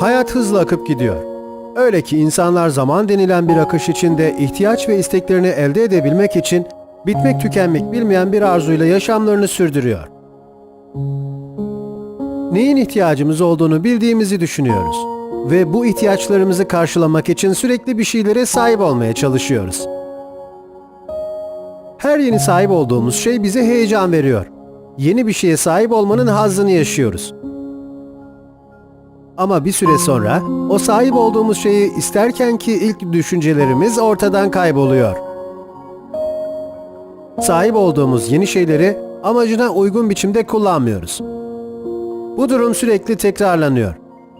Hayat hızla akıp gidiyor. Öyle ki insanlar zaman denilen bir akış içinde ihtiyaç ve isteklerini elde edebilmek için bitmek tükenmek bilmeyen bir arzuyla yaşamlarını sürdürüyor. Neyin ihtiyacımız olduğunu bildiğimizi düşünüyoruz ve bu ihtiyaçlarımızı karşılamak için sürekli bir şeylere sahip olmaya çalışıyoruz. Her yeni sahip olduğumuz şey bize heyecan veriyor. Yeni bir şeye sahip olmanın hazzını yaşıyoruz. Ama bir süre sonra o sahip olduğumuz şeyi isterken ki ilk düşüncelerimiz ortadan kayboluyor. Sahip olduğumuz yeni şeyleri amacına uygun biçimde kullanmıyoruz. Bu durum sürekli tekrarlanıyor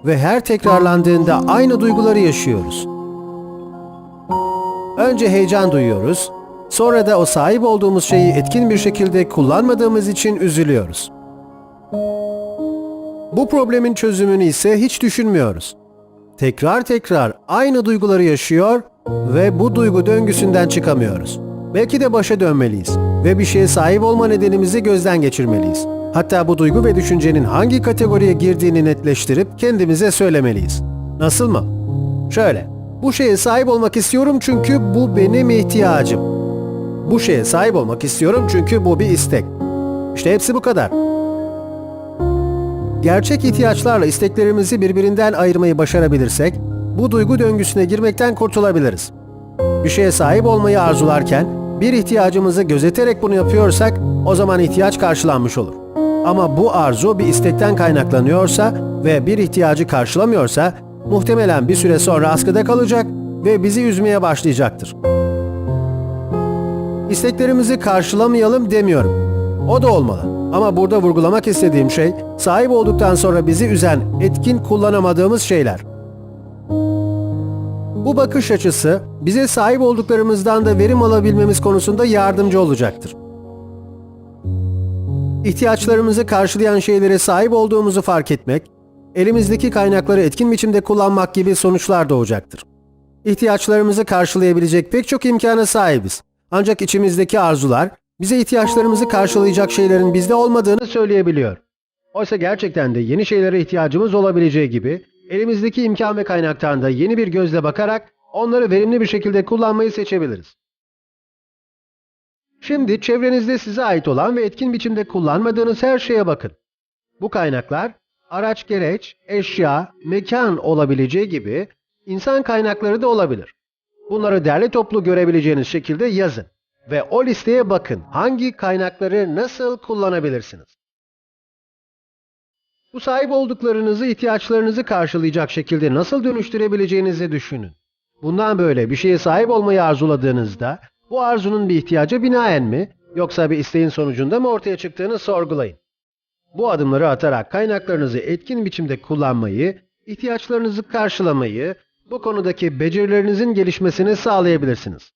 ve her tekrarlandığında aynı duyguları yaşıyoruz. Önce heyecan duyuyoruz, sonra da o sahip olduğumuz şeyi etkin bir şekilde kullanmadığımız için üzülüyoruz. Bu problemin çözümünü ise hiç düşünmüyoruz. Tekrar tekrar aynı duyguları yaşıyor ve bu duygu döngüsünden çıkamıyoruz. Belki de başa dönmeliyiz ve bir şeye sahip olma nedenimizi gözden geçirmeliyiz. Hatta bu duygu ve düşüncenin hangi kategoriye girdiğini netleştirip kendimize söylemeliyiz. Nasıl mı? Şöyle, bu şeye sahip olmak istiyorum çünkü bu benim ihtiyacım. Bu şeye sahip olmak istiyorum çünkü bu bir istek. İşte hepsi bu kadar. Gerçek ihtiyaçlarla isteklerimizi birbirinden ayırmayı başarabilirsek, bu duygu döngüsüne girmekten kurtulabiliriz. Bir şeye sahip olmayı arzularken, bir ihtiyacımızı gözeterek bunu yapıyorsak, o zaman ihtiyaç karşılanmış olur. Ama bu arzu bir istekten kaynaklanıyorsa ve bir ihtiyacı karşılamıyorsa, muhtemelen bir süre sonra askıda kalacak ve bizi üzmeye başlayacaktır. İsteklerimizi karşılamayalım demiyorum. O da olmalı. Ama burada vurgulamak istediğim şey, sahip olduktan sonra bizi üzen, etkin kullanamadığımız şeyler. Bu bakış açısı, bize sahip olduklarımızdan da verim alabilmemiz konusunda yardımcı olacaktır. İhtiyaçlarımızı karşılayan şeylere sahip olduğumuzu fark etmek, elimizdeki kaynakları etkin biçimde kullanmak gibi sonuçlar doğacaktır. İhtiyaçlarımızı karşılayabilecek pek çok imkana sahibiz. Ancak içimizdeki arzular, bize ihtiyaçlarımızı karşılayacak şeylerin bizde olmadığını söyleyebiliyor. Oysa gerçekten de yeni şeylere ihtiyacımız olabileceği gibi, elimizdeki imkan ve kaynaktan da yeni bir gözle bakarak onları verimli bir şekilde kullanmayı seçebiliriz. Şimdi çevrenizde size ait olan ve etkin biçimde kullanmadığınız her şeye bakın. Bu kaynaklar araç gereç, eşya, mekan olabileceği gibi insan kaynakları da olabilir. Bunları derli toplu görebileceğiniz şekilde yazın ve o listeye bakın hangi kaynakları nasıl kullanabilirsiniz. Bu sahip olduklarınızı ihtiyaçlarınızı karşılayacak şekilde nasıl dönüştürebileceğinizi düşünün. Bundan böyle bir şeye sahip olmayı arzuladığınızda bu arzunun bir ihtiyaca binaen mi yoksa bir isteğin sonucunda mı ortaya çıktığını sorgulayın. Bu adımları atarak kaynaklarınızı etkin biçimde kullanmayı, ihtiyaçlarınızı karşılamayı, bu konudaki becerilerinizin gelişmesini sağlayabilirsiniz.